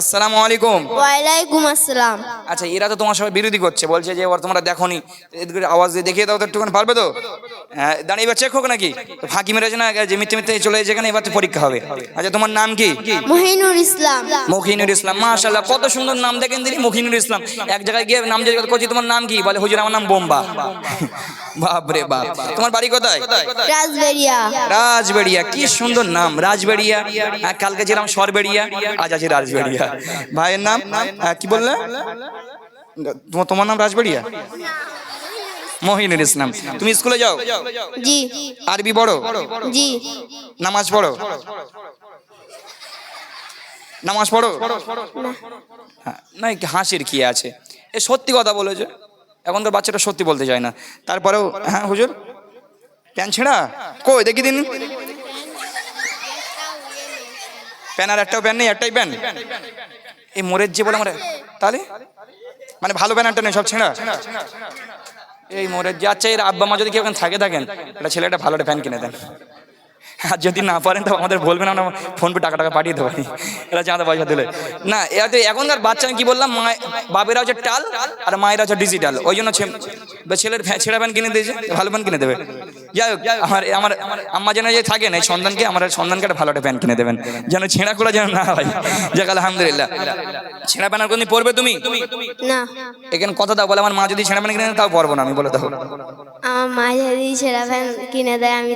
আসসালামু আলাইকুম ওয়ালাইকুম আসসালাম। আচ্ছা এরা তো তোমার সবাই বিরোধী করছে বলছে যে ওর তোমরা দেখোনি। এদের আওয়াজ দিয়ে দেখিয়ে দাও তো একটুখানি পারবে তো? হ্যাঁ দাঁড়িয়ে এবার চেক হোক নাকি? ফাঁকি মেরেছে না যে মিথ্যে মিথ্যে চলে এখানে এবার তো পরীক্ষা হবে। আচ্ছা তোমার নাম কি? মহিনুর ইসলাম। মখিনুর ইসলাম কত সুন্দর নাম দেখেন তিনি মখিনুর ইসলাম। এক জায়গায় গিয়ে নাম জিজ্ঞেস করছি তোমার নাম কি? বলে হুজুর আমার নাম বোম্বা। বাপ রে বাপ। তোমার বাড়ি কোথায়? রাজবেরিয়া রাজবেড়িয়া কি সুন্দর নাম রাজবেড়িয়া। হ্যাঁ, কালকে ছিলাম সরবেড়িয়া আজ আছে রাজবেড়িয়া। ভাইয়ের নাম? হ্যাঁ, কি বললে? তোমার নাম রাজবাড়িয়া মহিনুর ইসলাম। তুমি স্কুলে যাও? জি। আরবি পড়ো? জি। নামাজ পড়ো? নামাজ পড়ো? হ্যাঁ, না হাসির কি আছে? এ সত্যি কথা বলেছে এখনকার বাচ্চাটা সত্যি বলতে চায় না। তারপরেও হ্যাঁ হুজুর? প্যান ছেঁড়া? কই দেখি দিন। প্যান আর একটাও প্যান নেই, একটাই প্যান এই মোরের যে বলে আমার তাহলে মানে ভালো প্যান একটা নেই, সব ছেঁড়া। এই মোরের যে আচ্ছা এর আব্বা মা যদি কেউ থাকে, থাকেন একটা ছেলে একটা ভালো একটা প্যান কিনে দেন। আর যদি না পারেন, তো আমাদের বলবেন, আমরা ফোন পে টাকা টাকা পাঠিয়ে দেবো। এরা চাঁদা পয়সা দিলে। না এখনকার বাচ্চা, আমি কি বললাম মা বাবেরা হচ্ছে টাল আর মায়েরা হচ্ছে ডিজিটাল, ওই জন্য বা ছেলের ছেঁড়া প্যান কিনে দিয়েছে ভালো প্যান কিনে দেবে। যাই হোক আমার আমার আম্মা যেন যে থাকেন এই সন্তানকে আমার সন্তানকে একটা ভালো একটা প্যান কিনে দেবেন। যেন ছেঁড়া খোলা যেন না হয়। যাক আলহামদুলিল্লাহ। ছেঁড়া প্যান আর কোনদিন পরবে তুমি? না। এখানে কথা দাও বলে আমার মা যদি ছেঁড়া প্যান কিনে দেয়, তাও পরবো না আমি বলে দাও। আমার মা যদি সেরা ফ্যান কিনে দেয় আমি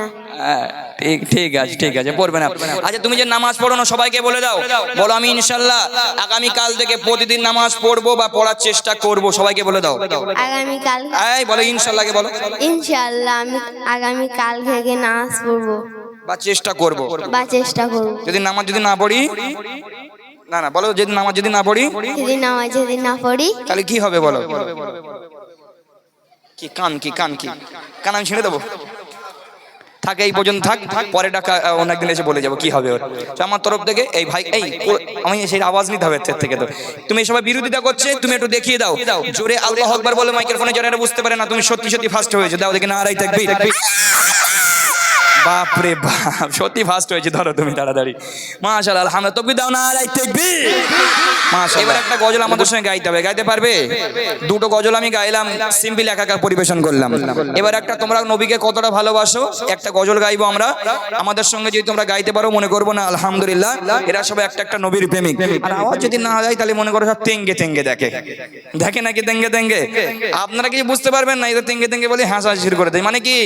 না। হ্যাঁ, ঠিক ঠিক আছে ঠিক আছে পড়বে না। আচ্ছা তুমি যে নামাজ পড়ো না সবাইকে বলে দাও। বলো আমি ইনশাল্লাহ আগামী কাল থেকে প্রতিদিন নামাজ পড়ব বা পড়ার চেষ্টা করব সবাইকে বলে দাও। আগামীকাল এই বলো ইনশাল্লাহকে বলো। ইনশাআল্লাহ আমি আগামী কাল থেকে নাচ পড়ব বা চেষ্টা করব। বা চেষ্টা করব। যদি নামাজ যদি না পড়ি না না বলো যদি নামাজ যদি না পড়ি যদি নামাজ যদি না পড়ি তাহলে কি হবে বলো? কি কান কি কান কি? কান আমি ছেড়ে দেবো? থাকে, এই পর্যন্ত থাক থাক, পরে ডাকা অনেকদিন এসে বলে যাব, কি হবে ওর? আমার তরফ থেকে, এই ভাই, এই আমি সেই আওয়াজ নিতে হবে এর থেকে তো। তুমি সবাই বিরোধিতা করছে, তুমি একটু দেখিয়ে দাও। জোরে আল্লাহ আকবার বলে মাইক্রোফোনে যারা বুঝতে পারে না, তুমি সত্যি সত্যি ফার্স্ট হয়েছে। দাও দেখে না আড়াই থাকবি। বাপরে বাপ সত্যি ফার্স্ট হয়েছে ধরো তুমি তাড়াতাড়ি। মাশাআল্লাহ আলহামদুলিল্লাহ তকবি দাও না এবার একটা গজল আমাদের সঙ্গে গাইতে হবে গাইতে পারবে? দুটো গজল আমি গাইলাম সিম্পল একাকার পরিবেশন করলাম। এবার একটা তোমরা নবীকে কতটা ভালোবাসো একটা গজল গাইবো আমরা। আমাদের সঙ্গে যদি তোমরা গাইতে পারো মনে করব না আলহামদুলিল্লাহ এরা সবাই একটা একটা নবীর প্রেমিক। আর আওয়াজ যদি না যায় তাহলে মনে করো সব তেঙ্গে তেঙ্গে দেখে। দেখে নাকি তেঙ্গে তেঙ্গে? আপনারা কিছু বুঝতে পারবেন না এটা তেঙ্গে তেঙ্গে বলে হাসা শুরু করে দেয়। মানে কি?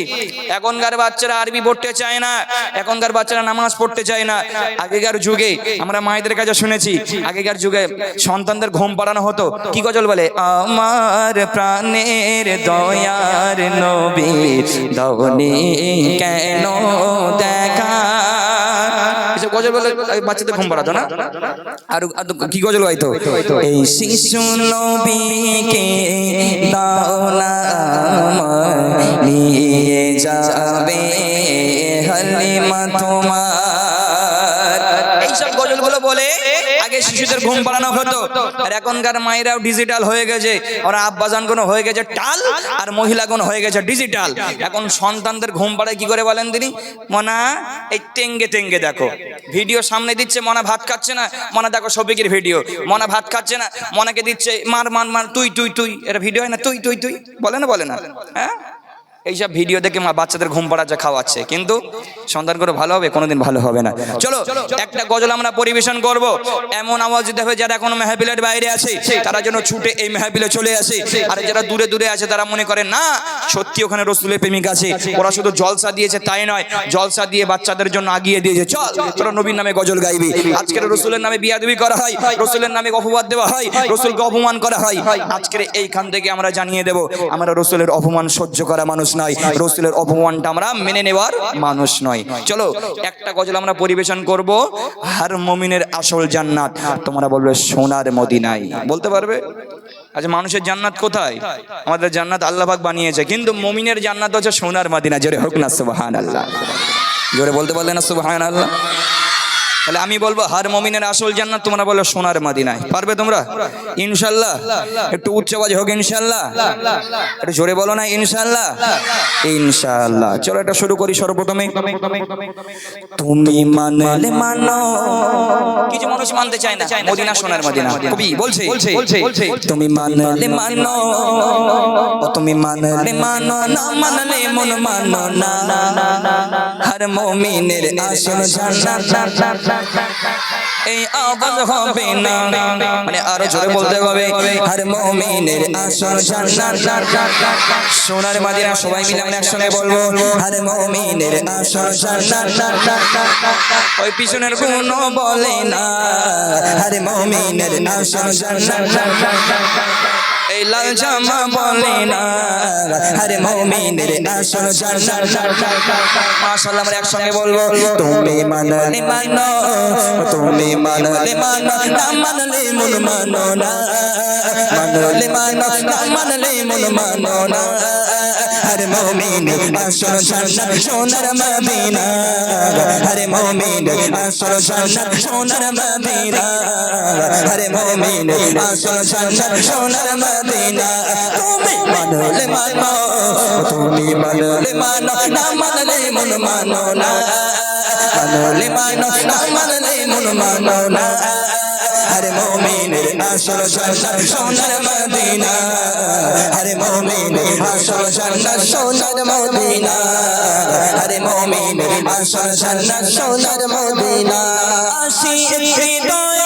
এখনকার বাচ্চারা আরবি পড়তে চায় না, এখনকার বাচ্চারা নামাজ পড়তে চায় না। আগেকার যুগে আমরা মায়েদের কাছে শুনেছি, আগেকার যুগে সন্তানদের ঘুম পাড়ানো হতো। কি গজল বলে? আমার প্রাণের দয়ার নবী, দগনি কেন দেখা এসব গজল বলে বাচ্চাদের ঘুম পাড়াতো না? আর কি গজল গাইতো? এই শিশু নবীকে দাও না আমায় নিয়ে যাবে হালিমা তোমার। গজলগুলো বলে আগে শিশুদের ঘুম পাড়ানো হতো। আর এখনকার মায়েরাও ডিজিটাল হয়ে গেছে। ওরা আব্বাজান কোনো হয়ে গেছে টাল আর মহিলা কোনো হয়ে গেছে ডিজিটাল এখন সন্তানদের ঘুম পাড়ায় কি করে বলেন তিনি? মনা এই টেঙ্গে টেঙ্গে দেখো। ভিডিও সামনে দিচ্ছে মনা ভাত খাচ্ছে না। মনা দেখো সবিকের ভিডিও। মনা ভাত খাচ্ছে না। মনাকে দিচ্ছে মার মার মার তুই তুই তুই। এটা ভিডিও হয় না তুই তুই তুই। বলে না বলে না। হ্যাঁ? এইসব ভিডিও দেখে বাচ্চাদের ঘুম পাড়া যা খাওয়াচ্ছে। কিন্তু সন্তান করে ভালো হবে, কোনোদিন ভালো হবে না। চলো, একটা গজল আমরা পরিবেশন করব। এমন আওয়াজ দিতে হবে যারা কোনো মেহাবিলের বাইরে আছে, তারা যেন ছুটে এই মেহাবিলে চলে আসে। আর যারা দূরে দূরে আছে, তারা মনে করে, না, সত্যি ওখানে রসুলের প্রেমিক আছে। ওরা শুধু জলসা দিয়েছে, তাই নয়। জলসা দিয়ে বাচ্চাদের জন্য আগিয়ে দিয়েছে। চল তোরা নবীর নামে গজল গাইবি। আজকের রসুলের নামে বিয়া বিয়াদবি করা হয়, রসুলের নামে অপবাদ দেওয়া হয়, রসুলকে অপমান করা হয়। আজকের এইখান থেকে আমরা জানিয়ে দেব, আমরা রসুলের অপমান সহ্য করা মানুষ নয়, রসুলের অপমানটা আমরা মেনে নেওয়ার মানুষ নয়। চলো, একটা গজল আমরা পরিবেশন করব, হার মমিনের আসল জান্নাত। তোমরা বলবে সোনার মদিনায়। বলতে পারবে? আচ্ছা মানুষের জান্নাত কোথায়? আমাদের জান্নাত আল্লাহবাক বানিয়েছে, কিন্তু মমিনের জান্নাত হচ্ছে সোনার মদিনা। জোরে হোক না সুবাহান আল্লাহ জোরে বলতে পারলে না সুবাহান আল্লাহ তাহলে আমি বলব, হার মমিনের আসল জান্নাত তোমরা বলো সোনার মাদিনায়। পারবে তোমরা? ইনশাল্লাহ। একটু উচ্চ বাজে হোক, ইনশাল্লাহ। একটু জোরে বলো না, ইনশাল্লাহ। ইনশাল্লাহ। চলো এটা শুরু করি সর্বপ্রথমে। তুমি মানলে মানো। কিছু মানুষ মানতে চায় না, মদিনা সোনার মদিনা। কবি, বলছে। তুমি মানলে মানো। ও, তুমি মানলে মানো না, মানলে মন মানো না। হর মুমিনের আসল জান্নাত। এই আওয়াজ হবে না। মানে আরও জোরে বলতে হবে হর মুমিনের আসল জান্নাত। সোনার মাদিনা সবাই মিলে আমরা একসঙ্গে বলব হর মুমিনের আসল জান্নাত। ওই পিছনের কোনো বলে না হর মুমিনের আসল জান্নাত। এই লাল জামা বলে না আরে মমিনের আসল জান্নাত মাশাআল্লাহ, আমরা একসঙ্গে বলব, তুমি মানলে মানো, তুমি মানলে মানো, না মানলে মন মানো না। মানলে মানো, না মানলে মন মানো না। আরে মুমিনের আসল জান্নাত সোনার মদিনা। আরে মুমিনের আসল জান্নাত সোনার মদিনা। আরে মুমিনের আসল জান্নাত সোনার মদিনা। তুমি মানলে মানো, তুমি মানলে মানো, না মানলে মন মানো না। মানলে মানো, না মানলে মন মানো না। আরে মুমিনের আসল জান্নাত সোনার মদিনা। আরে মুমিনের আসল জান্নাত সোনার মদিনা। আরে মুমিনের আসল জান্নাত সোনার মদিনা। আসি হৃদয়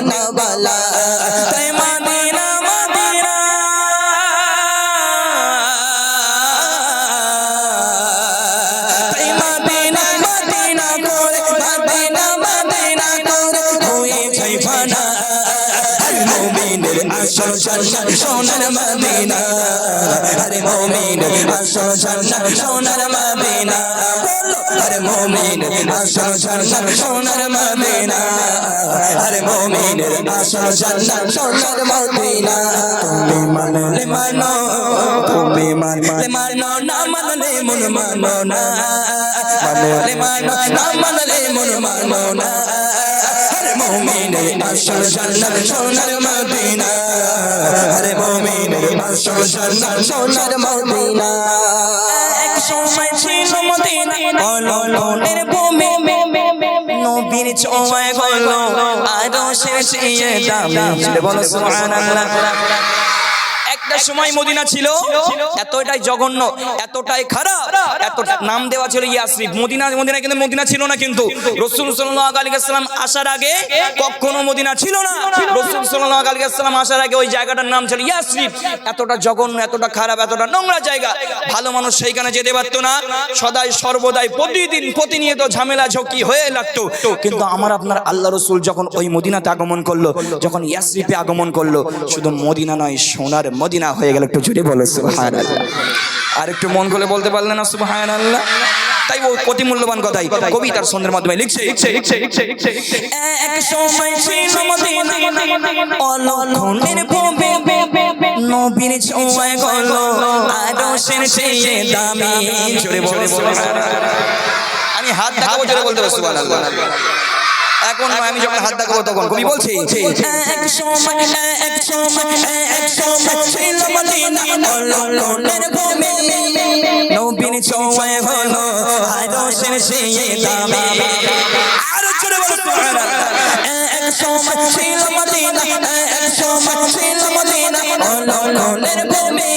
আসল জান্নাত সোনার মদিনা আরে মুমিনের আসল জান্নাত সোনার মদিনা। আরে মুমিনের আসল জান্নাত সোনার মদিনা। আরে মুমিনের আসল জান্নাত সোনার মদিনা। তুমি মানলে মানো, তুমি মানলে মানো, না মানলে মন মানো না। মানলে মানো, না মানলে মন মানো না। মুমিনের আসল জান্নাত সোনার মদিনা। আরে মুমিনের আসল জান্নাত সোনার মদিনা। এক সময় ছিল মদিনা বলো লোনের ভূমি নবীর ছোঁয়ায় গলো আরও শেষে দামি বলো সুবহানাল্লাহ। একটা সময় মদিনা ছিল। এতটাই জঘন্য এতটাই খারাপ এত নাম দেওয়া ছিল ইয়াসরিফ। মদিনা মদিনা কিন্তু মদিনা ছিল না কিন্তু। রসুল সাল্লাল্লাহু আলাইহি সাল্লাম আসার আগে কখনো মদিনা ছিল না। রসুল সাল্লাল্লাহু আলাইহি সাল্লাম আসার আগে ওই জায়গাটার নাম ছিল ইয়াসরিফ। এতটা জঘন্য এতটা খারাপ এতটা নোংরা জায়গা। ভালো মানুষ সেইখানে যেতে পারতো না। সদাই সর্বদাই প্রতিদিন প্রতিনিয়ত ঝামেলা ঝকি হয়ে লাগতো। কিন্তু আমার আপনার আল্লাহ রসুল যখন ওই মদিনাতে আগমন করল যখন ইয়াসরিফে আগমন করল শুধু মদিনা নয় সোনার মদিনা হয়ে গেল একটু জুড়ে বলো সুবহান আর একটু মন করে বলতে পারলেন না সুবহান আল্লাহ তাই ও অতি মূল্যবান কথাই কবি তার সন্ধ্যের মাধ্যমে লিখছে। লিখছে লিখছে লিখছে লিখছে এক সময় ছিল মদিনা অলক্ষণের নবীর গলো আরও শেষে দামি। জোরে বলো আমি হাত দেখাবো জোরে বলতে পারছি সুবহানাল্লাহ। এখন আমি যখন হাত দেখাবো তখন কবি বলছি এক সময় এক সময় এক সময় ছিল মদিনা অলক্ষণের ভূমি নবীর ছোঁয়ায় হলো আরও শেষে দামি আরও জোরে বলো সুবহানাল্লাহ এক সময় ছিল মদিনা এক সময় ছিল মদিনা অলক্ষণের ভূমি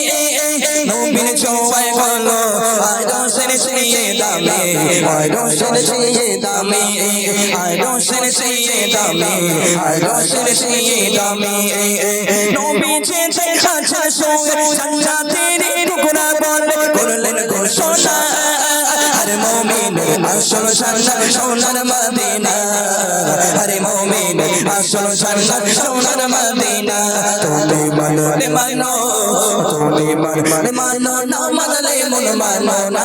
নবীর ছোঁয়ায় হলো শেষে দামি। আরও শেষে দামি। আরও শেষে দামি। আরও শেষে দামি। নবী যে কাছে সঙ্গে জান্নাতের টুকরা বলে। করলেন ঘোষণা। আর মুমিন আসল সন্ন্যার সোনার মদিনা। আরে মমিন আসল সন্ন্যার সোনার মদিনা। তুমি মানলে মানো। তুমি মানলে মানো না মানলে মন মানো না।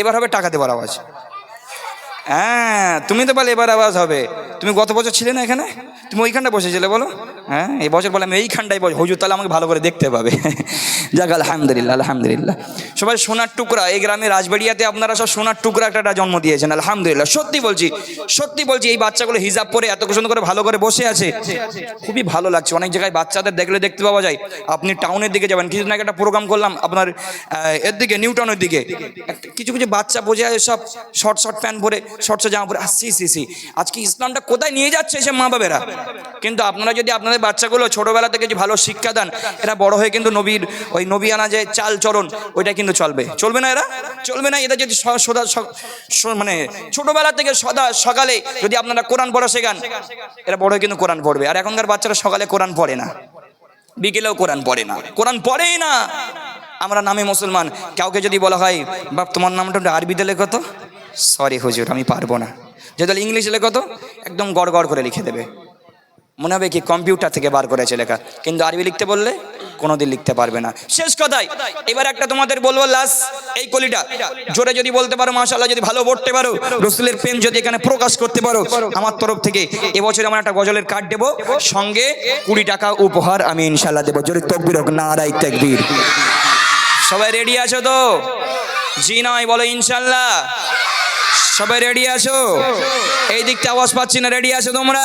এবার হবে টাকা দেবার আওয়াজ। হ্যাঁ তুমি তো বলে এবার আওয়াজ হবে। তুমি গত বছর ছিলে না এখানে? তুমি ওইখানটা বসেছিলে, বলো। হ্যাঁ এই বছর বলে আমি এইখানটাই বসে। হুজুর, তাহলে আমাকে ভালো করে দেখতে পাবে। যাক, আলহামদুলিল্লাহ আলহামদুলিল্লাহ। সবাই সোনার টুকরা, এই গ্রামে রাজবাড়িয়াতে আপনারা সব সোনার টুকরা একটা জন্ম দিয়েছেন, আলহামদুলিল্লাহ। সত্যি বলছি সত্যি বলছি, এই বাচ্চাগুলো হিজাব পরে এত সুন্দর করে ভালো করে বসে আছে, খুবই ভালো লাগছে। অনেক জায়গায় বাচ্চাদের দেখলে দেখতে পাওয়া যায়, আপনি টাউনের দিকে যাবেন। কিছুদিন আগে একটা প্রোগ্রাম করলাম আপনার এর দিকে নিউ টাউনের দিকে কিছু কিছু বাচ্চা বোঝে আছে, সব শর্ট শর্ট প্যান্ট পরে শর্ট শর্ট জামা পরে। আসছি সি সি আজকে ইসলামটা কোথায় নিয়ে যাচ্ছে সে মা বাবেরা কিন্তু আপনারা যদি আপনাদের বাচ্চাগুলো ছোটবেলা থেকে যে ভালো শিক্ষা দেন, এরা বড় হয়ে কিন্তু নবীর ওই নবী আনা যে চাল চরণ ওইটা কিন্তু চলবে। চলবে না এরা? চলবে না? এরা যদি সদা মানে ছোটবেলা থেকে সদা সকালে যদি আপনারা কোরআন পড়া শেখান, এরা বড় হয়ে কিন্তু কোরআন পড়বে। আর এখনকার বাচ্চারা সকালে কোরআন পড়ে না। বিকেলেও কোরআন পড়ে না। কোরআন পড়েই না। আমরা নামে মুসলমান। কাউকে যদি বলা হয়, বাপ, তোমার নামটা আরবিতে লেখো তো। সরি হুজুর, আমি পারব না। যদি ইংলিশে লেখো তো, একদম গড় গড় করে লিখে দেবে। মনে হবে কি কম্পিউটার থেকে বার করেছে লেখা। কিন্তু আরবি লিখতে বললে কোনোদিন লিখতে পারবে না। শেষ কথাই। এবার একটা তোমাদের বলব লাস্ট এই কলিটা। জোরে যদি বলতে পারো মাশাল্লাহ যদি ভালো পড়তে পারো, রসুলের প্রেম যদি এখানে প্রকাশ করতে পারো, আমার তরফ থেকে এবছর আমার একটা গজলের কার্ড দেবো। সঙ্গে কুড়ি টাকা উপহার আমি ইনশাল্লাহ দেবো। জোরে তকবির হোক না নারাই তকবির। সবাই রেডি আছো তো? জি নয়, বলো ইনশাল্লাহ সবাই রেডি আছো? এই দিকটা আওয়াজ পাচ্ছি না। রেডি আছো তোমরা?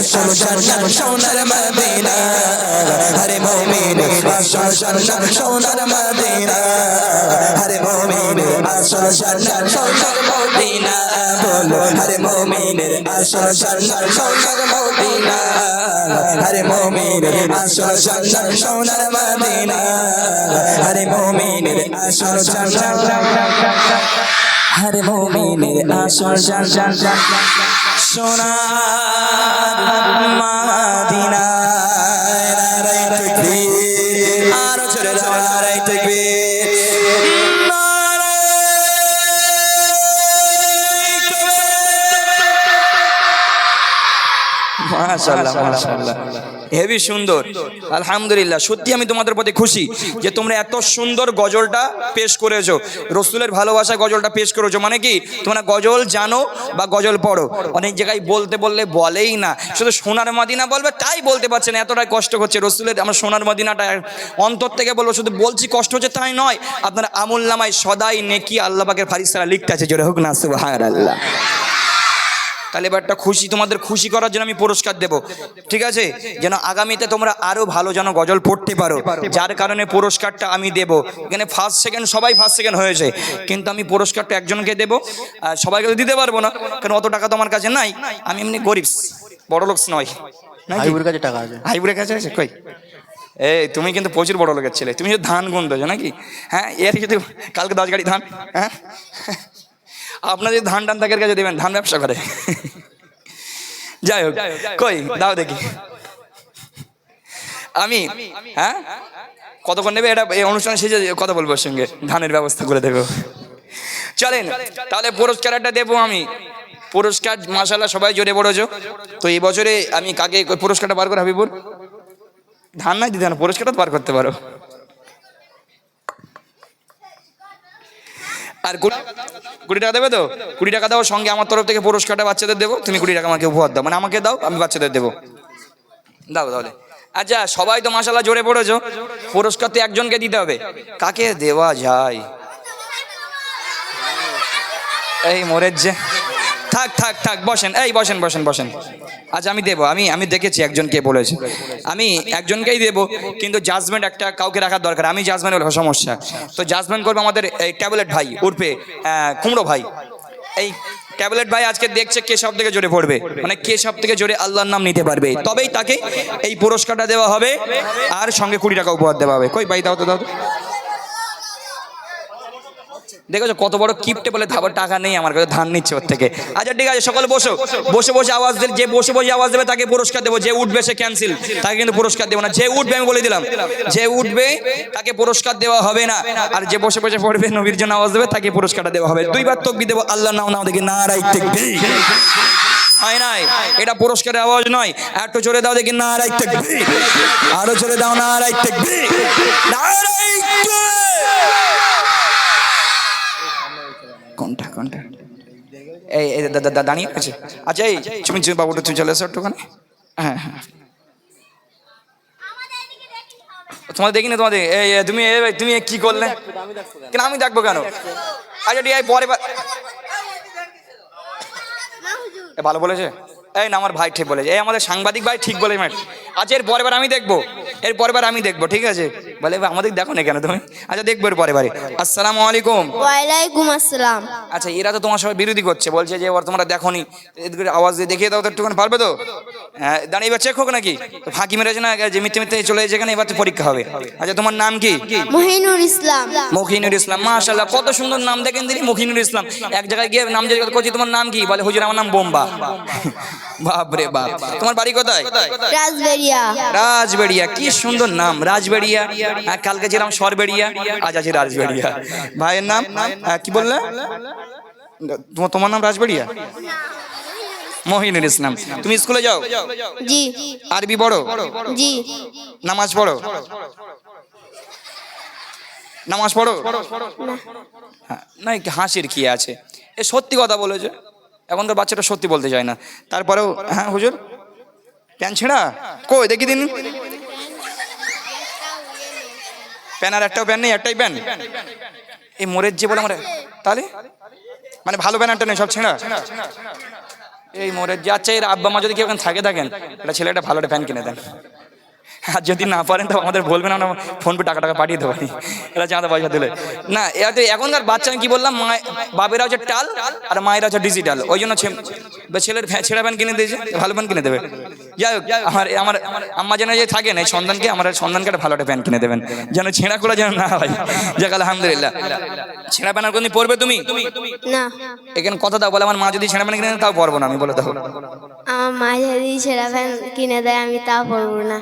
মুমিনের আসল সন্ন্যার সোনার মদিনা হরে মুমিনের আসল সন্ন্যার সোনার মদিনা হরে মুমিনের আসল সন্ন্যার সোনার মদিনা বলো হরে মুমিনের আসল সন্ন্যার সোনার মদিনা হরে মুমিনের আসল সন্ন্যার সোনার মদিনা হরে মুমিনের আসল সন্ন্যার হর মোমিনের আসল জান জান জান সোনার মাদিনা আরও জোরে দাও নারায় তাকবীর। মাশাআল্লাহ মাশাআল্লাহ। হেভি সুন্দর। আলহামদুলিল্লাহ। সত্যি আমি তোমাদের প্রতি খুশি যে তোমরা এত সুন্দর গজলটা পেশ করেছ। রসুলের ভালোবাসা গজলটা পেশ করেছ মানে কি? তোমরা গজল জানো বা গজল পড়ো। অনেক জায়গায় বলতে বললে বলেই না। শুধু সোনার মদিনা বলবে, তাই বলতে পারছে না। এতটাই কষ্ট হচ্ছে। রসুলের আমার সোনার মদিনাটা অন্তর থেকে বলব, শুধু বলছি কষ্ট হচ্ছে তাই নয়, আপনার আমুল নামায় সদাই নেকি আল্লাহ পাকের ফারিস্তারা লিখতে আছে। জোরে হোক না, সুবহানাল্লাহ। তাহলে এবার একটা খুশি তোমাদের খুশি করার জন্য আমি পুরস্কার দেব। ঠিক আছে? যেন আগামীতে তোমরা আরও ভালো যেন গজল পড়তে পারো। যার কারণে পুরস্কারটা আমি দেব। এখানে ফার্স্ট সেকেন্ড সবাই ফার্স্ট সেকেন্ড হয়েছে। কিন্তু আমি পুরস্কারটা একজনকে দেব। আর সবাইকে তো দিতে পারব না। কারণ অত টাকা তো আমার কাছে নাই। আমি এমনি গরিব বড় লোক নয়। কাছে টাকা আছে। হাইবুড়ের কাছে আছে? কই? এই তুমি কিন্তু প্রচুর বড় লোকের ছেলে। তুমি যদি ধান গুনতেছো নাকি হ্যাঁ এর যদি কালকে দশ গাড়ি ধান। হ্যাঁ? আপনার যদি ধান টান তাকের কাছে দেবেন? ধান ব্যবসা করে। যাই হোক, কই? দাও দেখি। আমি? হ্যাঁ? কতক্ষণ নেবে? এটা এই অনুষ্ঠান শেষে কথা বলব সঙ্গে। ধানের ব্যবস্থা করে দেবো। চলেন, তাহলে পুরস্কার একটা দেবো আমি। পুরস্কার মাসাল্লাহ সবাই জোরে পড়েছো তো এই বছরে আমি কাকে পুরস্কারটা বার করে হাবিবুর ধান নাই দিতে পুরস্কারটা বার করতে পারো। আর কুড়ি- টাকা দেবে তো? কুড়ি টাকা দাও, সঙ্গে আমার তরফ থেকে পুরস্কারটা বাচ্চাদের দেবো। তুমি কুড়ি টাকা আমাকে উপহার দাও। মানে আমাকে দাও, আমি বাচ্চাদের দেবো। দাও তাহলে। আচ্ছা সবাই তো মাসাল্লাহ জোরে পড়েছো। পুরস্কার তো একজনকে দিতে হবে। কাকে দেওয়া যায়? এই মরের যে থাক থাক থাক বসেন। এই বসেন বসেন বসেন। আজ আমি দেবো। আমি আমি দেখেছি একজনকে বলেছে। আমি একজনকেই দেবো কিন্তু জাজমেন্ট একটা কাউকে রাখার দরকার। আমি জাজমেন্ট হলে সমস্যা। তো জাজমেন্ট করব আমাদের এই ট্যাবলেট ভাই আহ, কুমড়ো ভাই। এই ট্যাবলেট ভাই আজকে দেখছে কে সব থেকে জোরে পড়বে। মানে কে সব থেকে জোরে আল্লাহর নাম নিতে পারবে। তবেই তাকে এই পুরস্কারটা দেওয়া হবে। আর সঙ্গে কুড়ি টাকা উপহার দেওয়া হবে। কই ভাই দাও তো দাও। দেখেছ কত বড় কিপটে বলে ধাবার টাকা নেই আমার কাছে ধান নিচ্ছে ওর থেকে। আচ্ছা ঠিক আছে সকলে বসো। বসে বসে আওয়াজ দেবে যে বসে বসে আওয়াজ দেবে তাকে পুরস্কার দেবো। যে উঠবে সে ক্যান্সেল তাকে কিন্তু পুরস্কার দেবো না। যে উঠবে আমি বলে দিলাম। যে উঠবে তাকে পুরস্কার দেওয়া হবে না। আর যে বসে বসে পড়বে নবীর জন্য আওয়াজ দেবে তাকে পুরস্কারটা দেওয়া হবে। দুইবার তকবি দেবো আল্লাহ নাও নাও দেখি না রাই হয় নাই? এটা পুরস্কারের আওয়াজ নয়। একটু জোরে দাও দেখি না রাই আরও জোরে দাও না রাই কোনটা কোনটা? এই দাঁড়িয়ে আছে। আচ্ছা এই তুমি তুমি বাবুটা তুমি চলে এসো একটুখানি। হ্যাঁ হ্যাঁ। তোমাদের দেখিনি তোমাদের? এই তুমি এই, তুমি কি করলে? কেন আমি দেখব কেন? আচ্ছা ঠিক পরে এ, ভালো বলেছে? এই না আমার ভাই ঠিক বলেছে। এই আমাদের সাংবাদিক ভাই ঠিক বলে ম্যাট আচ্ছা এর পরের আমি দেখব। এর পরের বার আমি দেখব ঠিক আছে? বলে আমাদের দেখো না কেন তুমি? আচ্ছা দেখব এর পরে বারে। আসসালামু আলাইকুম। ওয়ালাইকুম আসসালাম। আচ্ছা এরা তো তোমার সবাই বিরোধী করছে বলছে যে এবার তোমরা দেখো নি আওয়াজ দিয়ে দেখিয়ে দাও তো একটুখানি পারবে তো? হ্যাঁ দাঁড়িয়ে এবার চেক হোক নাকি? ফাঁকি মেরেছে না যে মিথ্যে মিথ্যে চলে এসেছে এখানে এবার তো পরীক্ষা হবে। আচ্ছা তোমার নাম কি? মহিনুর ইসলাম। মখিনুর ইসলাম মাশাল্লাহ কত সুন্দর নাম দেখেন দিদি মখিনুর ইসলাম। এক জায়গায় গিয়ে নাম জিজ্ঞেস করছি তোমার নাম কি? বলে হুজুর আমার নাম বোম্বা। বাপ। রে বাপ। তোমার বাড়ি কোথায়? রাজবেরিয়া রাজবেড়িয়া কি সুন্দর নাম রাজবেড়িয়া। হ্যাঁ, কালকে ছিলাম সরবেড়িয়া আজ আছে রাজবেড়িয়া। ভাইয়ের নাম? হ্যাঁ, কি বললে? তোমার তোমার নাম রাজবেড়িয়া? মহিনুর ইসলাম। তুমি স্কুলে যাও? জি। আরবি পড়ো? জি। নামাজ পড়ো? নামাজ পড়ো? হ্যাঁ, না কি হাসির কি আছে? এ সত্যি কথা বলেছে। এখনকার বাচ্চাটা সত্যি বলতে চায় না। তারপরেও হ্যাঁ হুজুর? প্যান ছেঁড়া? কই, দেখি দিন। প্যান আর একটাও প্যান নেই, একটাই প্যান? এই মোরের যে বলে আমার তাহলে মানে ভালো প্যান একটা নেই, সব ছেঁড়া? এই মোরের যে আচ্ছা এর আব্বা মা যদি কেউ থাকে থাকেন এটা ছেলেটা ভালো একটা ফ্যান কিনে দেন। আর যদি না পারেন তো আমাদের বলবেন আমরা ফোন পে টাকা টাকা পাঠিয়ে দেবো। এরা চাঁদা পয়সা দিলে। না এতে এখনকার বাচ্চা আমি কি বললাম মা বাবেরা হচ্ছে টাল আর মায়েরা হচ্ছে ডিজিটাল ওই জন্য ছেলের ছেঁড়া প্যান কিনে দিয়েছে ভালো প্যান কিনে দেবে। যাই হোক আমার আমার আম্মা যেন যে থাকেন এই সন্তানকে আমার সন্তানকে একটা ভালো একটা প্যান কিনে দেবেন। যেন ছেঁড়া খোলা যেন না হয়। যাক আলহামদুলিল্লাহ। ছেঁড়া প্যান আর কোনদিন পরবে তুমি? না। এখানে কথা দাও বলে আমার মা যদি ছেঁড়া প্যান কিনে দেয় তাও পরবো না আমি বলে দাও আমার মা যদি ছেঁড়া প্যান্ট কিনে দেয় আমি তা পরবো না।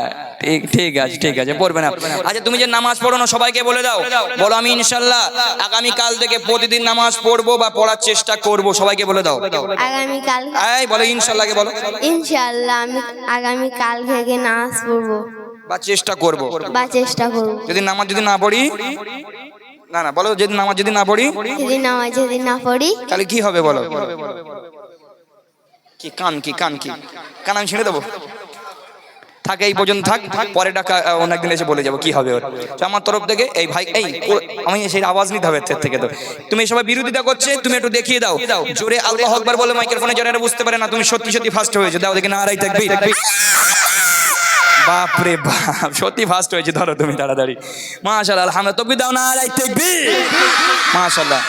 হ্যাঁ, ঠিক ঠিক আছে ঠিক আছে পড়বে না। আচ্ছা তুমি যে নামাজ পড়ো না সবাইকে বলে দাও। বলো আমি ইনশাল্লাহ আগামী কাল থেকে প্রতিদিন নামাজ পড়ব বা পড়ার চেষ্টা করব সবাইকে বলে দাও। আগামীকাল এই বলো ইনশাল্লাহকে বলো। ইনশাআল্লাহ আমি আগামীকাল থেকে নামাজ পড়ব। বা চেষ্টা করব। বা চেষ্টা করব। যদি নামাজ যদি না পড়ি না না বলো যদি নামাজ যদি না পড়ি। যদি নামাজ যদি না পড়ি তাহলে কি হবে বলো? কি কান কি কান কি? কান আমি ছেড়ে দেবো? থাকে, এই পর্যন্ত থাক পরে টাকা অনেকদিন এসে বলে যাব, কি হবে ওর? তো আমার তরফ থেকে, এই ভাই, এই আমি সেই আওয়াজ নিতে হবে এর থেকে তো। তুমি সবাই বিরোধিতা করছে, তুমি একটু দেখিয়ে দাও। জোরে আল্লাহ আকবার বলে মাইকের ফোনে যারা বুঝতে পারে না, তুমি সত্যি সত্যি ফার্স্ট হয়েছে। দাও দেখি না আড়াই থাকবি বাপ রে বাপ, সত্যি ফার্স্ট হয়েছে, ধরো তুমি তাড়াতাড়ি। মাশাআল্লাহ, আলহামদুলিল্লাহ তকবি দাও না আড়াই থাকবি মাশাআল্লাহ।